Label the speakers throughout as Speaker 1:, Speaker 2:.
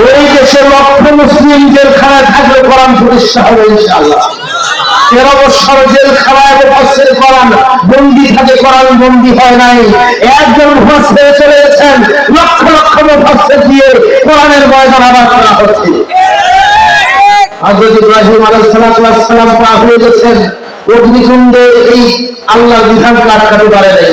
Speaker 1: ওই দেশে লক্ষ মুসলিম জেলখানায় থাকলে কোরআন প্রতিষ্ঠা হবে ইনশাআল্লাহ। তেরো বছর জেলখানায় মুফাসসির কোরআন বন্দি থাকে কোরআন বন্দি হয় নাই। একজন মুফাসসির চলে গেছেন লক্ষ লক্ষ মুফাসসির দিয়ে কোরআনের ময়দান আবার করা হচ্ছে। হযরত ইব্রাহিম আলাইহিস সালাম পার হয়ে গেছেন। অগ্নিকুণ্ডে এই আল্লাহর বিধানকে আটকাতে পারে নাই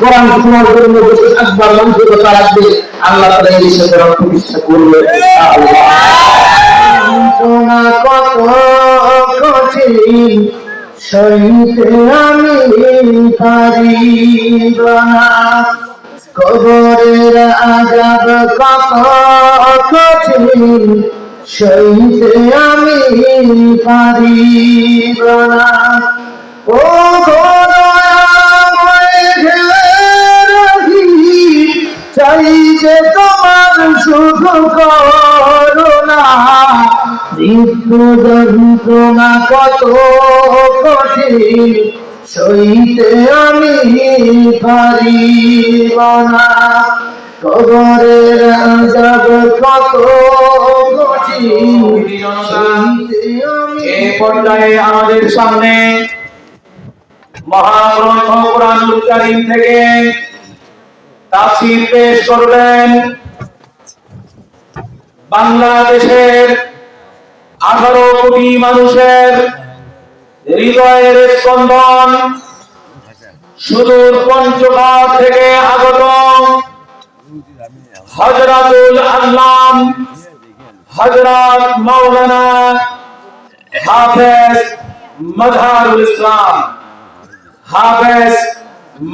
Speaker 1: কোরআন শোনার জন্য বসে থাকবার মানসিকতা রাখবে, আল্লাহ তালা এই রক্ত প্রতিষ্ঠা করবে।
Speaker 2: আমি পারিব না ও যন্ত্রণা কত কঠিন, সইতে আমি পারিব না। কবরের কত
Speaker 3: আমাদের সামনে মহাগ্রন্থ কারীম থেকে তাফসীর পেশ করবেন বাংলাদেশের আঠারো কোটি মানুষের হৃদয়ের স্পন্দন সুদূর পঞ্চগড় থেকে আগত হজরাতুল আল্লাম হজরত মাওলানা হাফেজ মজহারুল ইসলাম, হাফেজ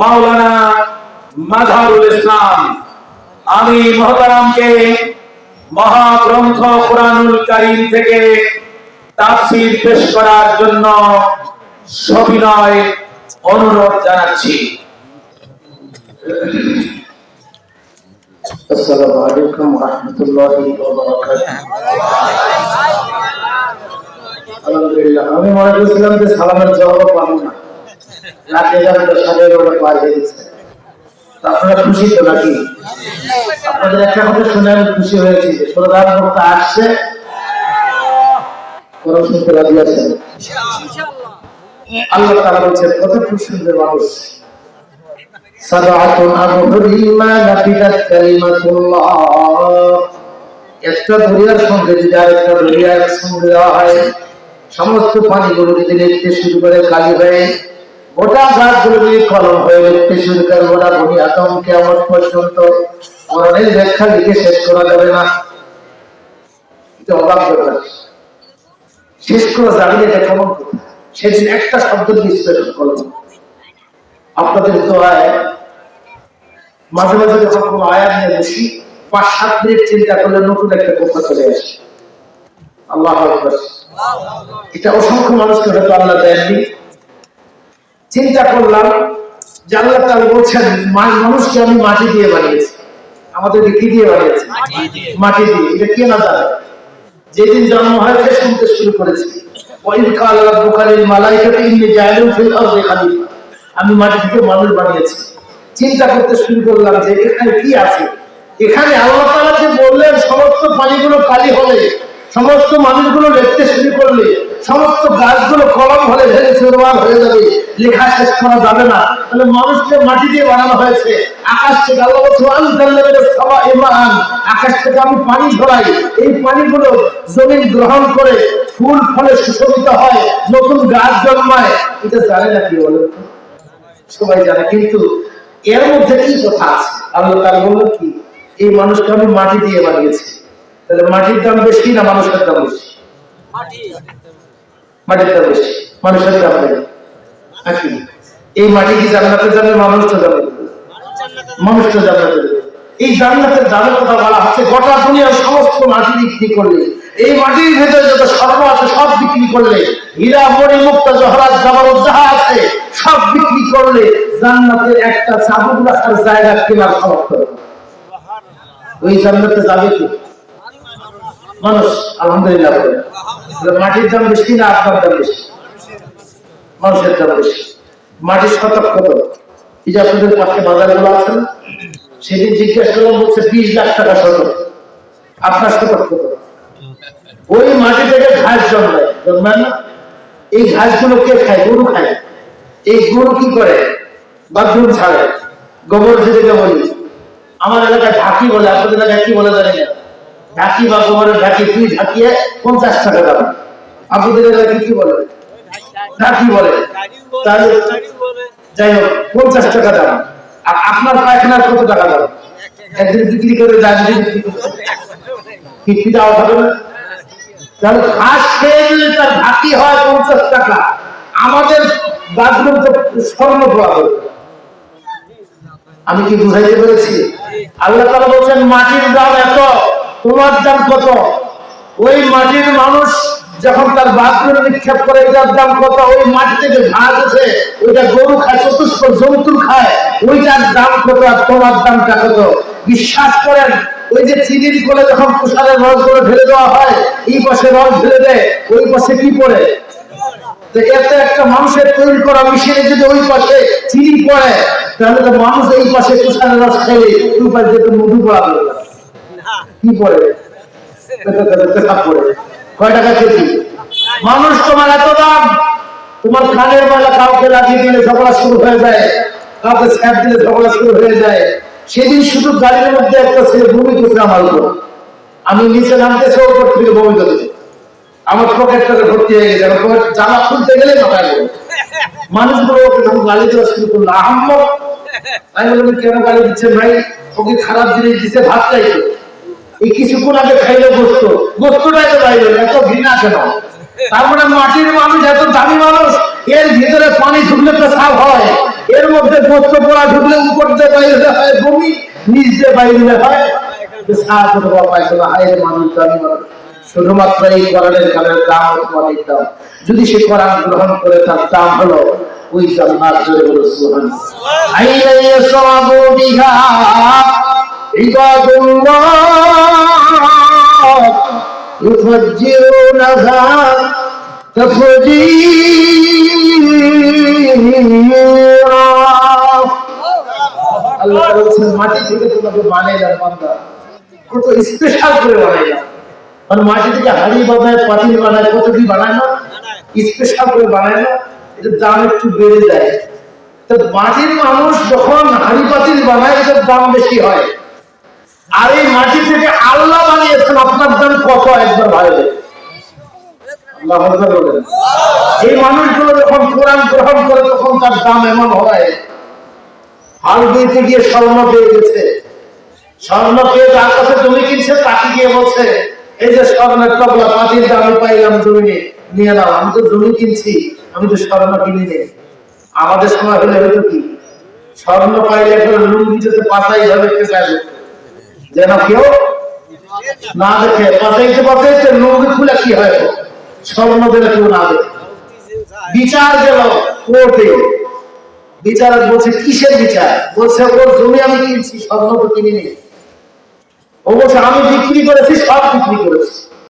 Speaker 3: মাওলানা মজহারুল ইসলাম। আমি মহতারামকে মহাগ্রন্থ কোরআনুল থেকে তাফসীর পেশ করার জন্য সবিনয় অনুরোধ জানাচ্ছি।
Speaker 1: আমি মনে করছিলাম যে সালামের জবাব পাবো না। রাতে গেছে তা আপনারা খুশি তো নাকি? আপনাদের একটা কথা শুনে আমি খুশি হয়েছি প্রধান বক্তা আসছে। কোরআন শুনতে রাজি আছেন? আল্লাহ তাআলা বলছেন কত খুশি সুন্দর মানুষ। সাদাতুন আবহুরিল মা নাফিদাত কালিমাতুল্লাহ। একটা দরিয়ার সঙ্গে যদি আরেকটা দেওয়া হয় সমস্ত পানিগুলো যদি লিখতে শুরু করে কালি হয়ে গাছগুলো যদি হয়ে শুরু করে গোটা ভূমি পর্যন্ত? মরণের ব্যাখ্যা শেষ করা যাবে না। অবাক শেষ করা যাবে এটা কেমন সেদিন একটা শব্দ আপনাদের দোয়ায় মাঝে মাঝে যখন কোনো আয়াত নিয়ে বসি, পাঁচ সাত মিনিট চিন্তা করলে নতুন একটা কথা চলে আসে। আল্লাহ এটা অসংখ্য মানুষকে হয়তো আল্লাহ দেননি। চিন্তা করলাম যে আল্লাহ তাআলা বলছেন মানুষকে আমি মাটি দিয়ে বানিয়েছি। আমাদেরকে কি দিয়ে বানিয়েছি? মাটি দিয়ে। এটা কে না জানে? যেদিন জন্ম হয়েছে শুনতে শুরু করেছি। আমি মাটি থেকে মানুষ বানিয়েছি। চিন্তা করতে শুরু করলাম যে এখানে কি আছে? এখানে আল্লাহ তাআলা যে বললেন সমস্ত পানিগুলো কালি হলে সমস্ত মানুষগুলো লিখতে শুরু করলে, সমস্ত গাছগুলো কলম হলে ভেঙে চুরমার হয়ে যাবে, লেখা শেষ করা যাবে না। তাহলে মানুষকে মাটি দিয়ে বানানো হয়েছে। আকাশ থেকে আল্লাহ মাআন। আকাশ থেকে আমি পানি ঝরাই। এই পানিগুলো জমিন গ্রহণ করে ফুল ফলে সুশোভিত হয়, নতুন গাছ জন্মায়। এটা জানে না কি বলে? সবাই জানে, কিন্তু এর মধ্যে কি কথা আছে? আল্লাহ তার বলল কি, এই মানুষকে আমি মাটি দিয়ে বানিয়েছি। তাহলে মাটির দাম বেশি না মানুষের দাম বেশি? মাটির দাম বেশি। মানুষের দাম নাকি এই মাটি কি জান্নাতে যাবে? মানুষ তো যাবে। মানুষ তো যাবে। এই জান্নাতের দামের কথা বলা হচ্ছে গোটা দুনিয়ার সমস্ত মাটি বিক্রি করলে এই মাটির ভেতরে যত স্বর্ণ আছে সব বিক্রি করলে হীরা মণি মুক্ত জহরাত জামানত যাহা আছে সব বিক্রি করলে জান্নাতের একটা চাবুক রাখার জায়গা কেনার সামর্থ্য হবে। ওই জান্নাতে যাবে কি? মানুষ, আলহামদুলিল্লাহ বলে। মাটির দাম বেশি না আপনার দাম বেশি? মানুষের দাম বেশি। মাটির শতক কত? এই পাশে বাজারগুলো আছে না সেদিন জিজ্ঞেস করলাম, বলছে বিশ লাখ টাকা শতক। আপনার শতক কত? ওই মাটি থেকে ঘাস জন্মায় জন্মায় না? এই ঘাসগুলো কে খায়? গরু খায়। এই গরু কি করে? বাথরুম ছাড়ে। গোবর যেটাকে বলি আমার এলাকায় ঢাকি বলে, আপনাদের এলাকায় কি বলে জানি না। ঢাকি বা গোবরের ঢাকি তুই ঢাকিয়ে পঞ্চাশ টাকা দাম আপনাদের এলাকায় কি বলে? ঢাকি বলে। যাই হোক, পঞ্চাশ টাকা দাম আর আপনার পায়খানার কত টাকা দাম একদিন বিক্রি করে যান দেওয়া হবে না? তাহলে ঘাস খেয়ে তার ঘাটি হয় পঞ্চাশ টাকা, আমাদের বাথরুম তো স্বর্ণ যাবে আমি কি বুঝাইতে পেরেছি? আল্লাহ তালা বলছেন, মাটির দাম এত। তোমার দাম কত? ওই মাটির মানুষ যখন তার বাথরুমে নিক্ষেপ করে, এটার দাম কত? ওই মাটি থেকে ঘাস আছে, ওইটা গরু খায়, চতুষ্প জন্তু খায়, ওইটার দাম কত আর তোমার দামটা কত? বিশ্বাস করেন, ওই যে চিনির করে যখন তুষারের রসগুলো ঢেলে দেওয়া হয়, এই পাশে রস ঢেলে দেয়, ওই পাশে কি পড়ে? এত একটা মানুষের তৈরি করা মেশিনে যদি ওই পাশে চিনি পড়ে, তাহলে তো মানুষ এই পাশে তুষারের রস খেলে, ওই পাশে তো মধু পড়া। কি কয় টাকা কেজি? মানুষ তোমার এত দাম, তোমার কানের বেলা কাউকে লাগিয়ে দিলে ঝগড়া শুরু হয়ে যায়, কাউকে স্যাপ দিলে ঝগড়া শুরু হয়ে যায়। সেদিন শুধু গাড়ির মধ্যে একটা ছেলে ভূমি করছে আমার উপর। আমি নিচে নামতেছে ওপর থেকে বমি করেছে আমার পকেটটাকে ভর্তি হয়ে গেছে। আমার পকেট জামা খুলতে গেলে মাথায়। মানুষগুলো ওকে যখন গালি দেওয়া শুরু করল আমি বললাম, কেন গালি দিচ্ছেন ভাই? ওকে খারাপ জিনিস দিচ্ছে ভাত চাইতো এই কিছুক্ষণ আগে খাইলে গোস্ত। বাইরে এত ঘৃণা কেন? তার মানে মাটির মানুষ এত দামি মানুষ, এর ভিতরে পানি ঢুকলে তো সাফ হয়, এর মধ্যে গোস্ত পোড়া ঢুকলে উপর দিয়ে বাইরে হয় বমি দিয়ে বাইরে হয় সাফ হতে না মানুষ, দামি মানুষ। শুধুমাত্র এই কোরআনের কালের দাম অনেক দাম। যদি সে কোরআন গ্রহণ করে তার দাম হলো ওই জান্নাত ইয়াসরাবু বিহা। ইউফজ্জিরুনাহা তাফজীরা আল্লাহ বলছেন, মাটি থেকে মাটি থেকে হাড়ি বানায়, পাতিল বানায়, কত কি বানায় না? স্পেশাল করে বানায় না। এটার দাম একটু বেড়ে যায়। তো মাটির মানুষ যখন হাড়ি পাতিল বানায়, এটার দাম বেশি হয়। আর এই মাটি থেকে আল্লাহ বানিয়েছেন, আপনার দাম কত একবার ভাইবে। এই মানুষগুলো যখন কোরআন গ্রহণ করে, তখন তার দাম এমন হয়। হাল গিয়ে স্বর্ণ পেয়ে গেছে। স্বর্ণ পেয়ে কাছে জমি কিনছে, তাকে গিয়ে বলছে, এই যে স্বর্ণের দাম পাইলাম জমি নিয়ে। নাও, আমি তো জমি কিনছি, আমি তো স্বর্ণ কিনি নে আমাদের সময় হলে হয়তো কি? স্বর্ণ পাইলে একটা লুঙ্গি যদি পাতাই যাবে। যেন কেউ না দেখে। খুলে কি হয়? যেন কেউ না দেখে। বিচার গেল কোর্টে বিচারক বলছে, কিসের বিচার? বলছে, ওর জমি আমি কিনছি স্বর্ণ তো কিনিনি। ও বলছে, আমি বিক্রি করেছি, সব বিক্রি করেছি।